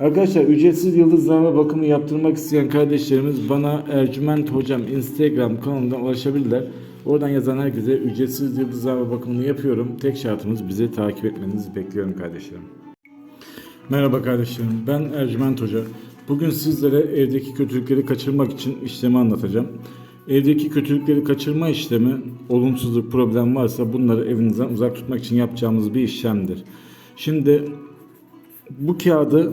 Arkadaşlar ücretsiz yıldızlama bakımı yaptırmak isteyen kardeşlerimiz bana Ercüment Hocam Instagram kanalından ulaşabilirler. Oradan yazan herkese ücretsiz yıldızlama bakımını yapıyorum. Tek şartımız bizi takip etmenizi bekliyorum kardeşlerim. Merhaba kardeşlerim, ben Ercüment Hoca. Bugün sizlere evdeki kötülükleri kaçırmak için işlemi anlatacağım. Evdeki kötülükleri kaçırma işlemi, olumsuzluk, problem varsa bunları evinizden uzak tutmak için yapacağımız bir işlemdir. Şimdi bu kağıdı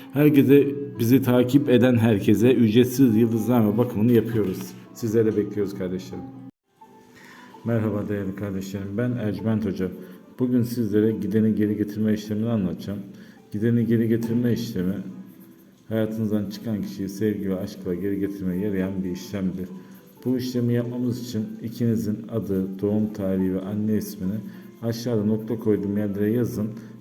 Herkese bizi takip eden herkese ücretsiz yıldızname bakımını yapıyoruz. Sizleri bekliyoruz kardeşlerim. Merhaba değerli kardeşlerim. Ben Ercüment Hoca. Bugün sizlere gideni geri getirme işlemini anlatacağım. Gideni geri getirme işlemi hayatınızdan çıkan kişiyi sevgi ve aşkla geri getirmeye yarayan bir işlemdir. Bu işlemi yapmamız için ikinizin adı, doğum tarihi ve anne ismini aşağıda nokta koyduğum yerlere yazın